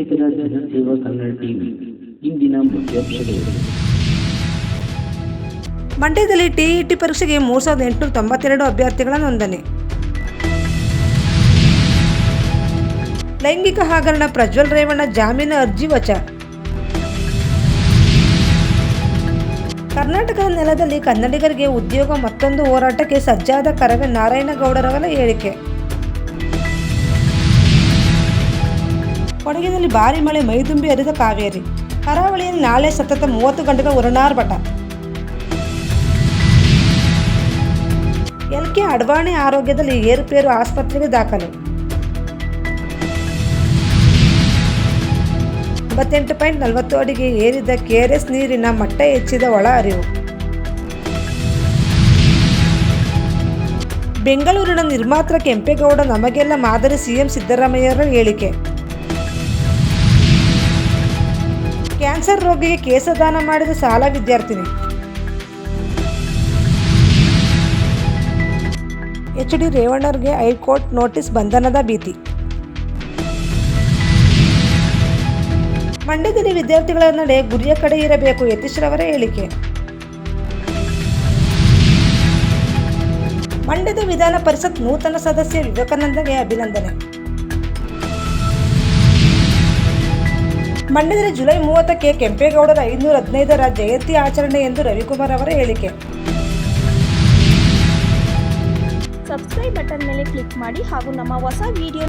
ಇದ್ದೀರಾ ಜನಸೇವಾ ಕನ್ನಡ ಇಂದಿನ ಮುಖ್ಯಾಂಶಗಳು ಮಂಡ್ಯದಲ್ಲಿ ಟಿಇಟಿ ಪರೀಕ್ಷೆಗೆ ಮೂರು ಸಾವಿರದ ಎಂಟುನೂರ ತೊಂಬತ್ತೆರಡು ಅಭ್ಯರ್ಥಿಗಳ ನೋಂದಣಿ. ಲೈಂಗಿಕ ಹಗರಣ ಪ್ರಜ್ವಲ್ ರೇವಣ್ಣ ಜಾಮೀನು ಅರ್ಜಿ ವಚ ಕರ್ನಾಟಕದ ನೆಲದಲ್ಲಿ ಕನ್ನಡಿಗರಿಗೆ ಉದ್ಯೋಗ ಮತ್ತೊಂದು ಹೋರಾಟಕ್ಕೆ ಸಜ್ಜಾದ ಕರವೇ ನಾರಾಯಣಗೌಡರವರ ಹೇಳಿಕೆ. ಕೊಡಗಿನಲ್ಲಿ ಭಾರಿ ಮಳೆ, ಮೈದುಂಬಿ ಹರಿದ ಕಾವೇರಿ. ಕರಾವಳಿಯಲ್ಲಿ ನಾಳೆ ಸತತ ಮೂವತ್ತು ಗಂಟೆಗಳ ಉರಣಾರ್ಭಟ ಎಲ್ಕೆ ಅಡ್ವಾಣಿ ಆರೋಗ್ಯದಲ್ಲಿ ಏರುಪೇರು ಆಸ್ಪತ್ರೆಗೆ ದಾಖಲು. ಎಂಬತ್ತೆಂಟು ಪಾಯಿಂಟ್ ನಲವತ್ತು ಅಡಿಗೆ ಏರಿದ ಕೆಆರ್ಎಸ್ ನೀರಿನ ಮಟ್ಟ ಹೆಚ್ಚಿದ ಒಳ ಅರಿವು. ಬೆಂಗಳೂರಿನ ನಿರ್ಮಾತ್ರ ಕೆಂಪೇಗೌಡ ನಮಗೆಲ್ಲ ಮಾದರಿ ಸಿಎಂ ಸಿದ್ದರಾಮಯ್ಯರ ಹೇಳಿಕೆ. ಕ್ಯಾನ್ಸರ್ ರೋಗಿಗೆ ಕೇಸದಾನ ಮಾಡಿದ ಸಾಲ ವಿದ್ಯಾರ್ಥಿನಿ. ಎಚ್ ಡಿ ರೇವಣ್ಣರ್ಗೆ ಹೈಕೋರ್ಟ್ ನೋಟಿಸ್ ಬಂಧನದ ಭೀತಿ. ಮಂಡ್ಯದಲ್ಲಿ ವಿದ್ಯಾರ್ಥಿಗಳ ನಡೆ ಗುರಿಯ ಕಡೆ ಇರಬೇಕು ಯತೀಶ್ರವರ ಹೇಳಿಕೆ. ಮಂಡ್ಯದ ವಿಧಾನ ಪರಿಷತ್ ನೂತನ ಸದಸ್ಯ ವಿವೇಕಾನಂದಗೆ ಅಭಿನಂದನೆ. ಮಂಡ್ಯದಲ್ಲಿ ಜುಲೈ ಮೂವತ್ತಕ್ಕೆ ಕೆಂಪೇಗೌಡರ ಐನೂರ ಹದಿನೈದರ ಜಯಂತಿ ಆಚರಣೆ ಎಂದು ರವಿಕುಮಾರ್ ಅವರ ಹೇಳಿಕೆ. ಸಬ್ಸ್ಕ್ರೈಬ್ ಬಟನ್ ಮೇಲೆ ಕ್ಲಿಕ್ ಮಾಡಿ ಹಾಗೂ ನಮ್ಮ ಹೊಸ ವಿಡಿಯೋ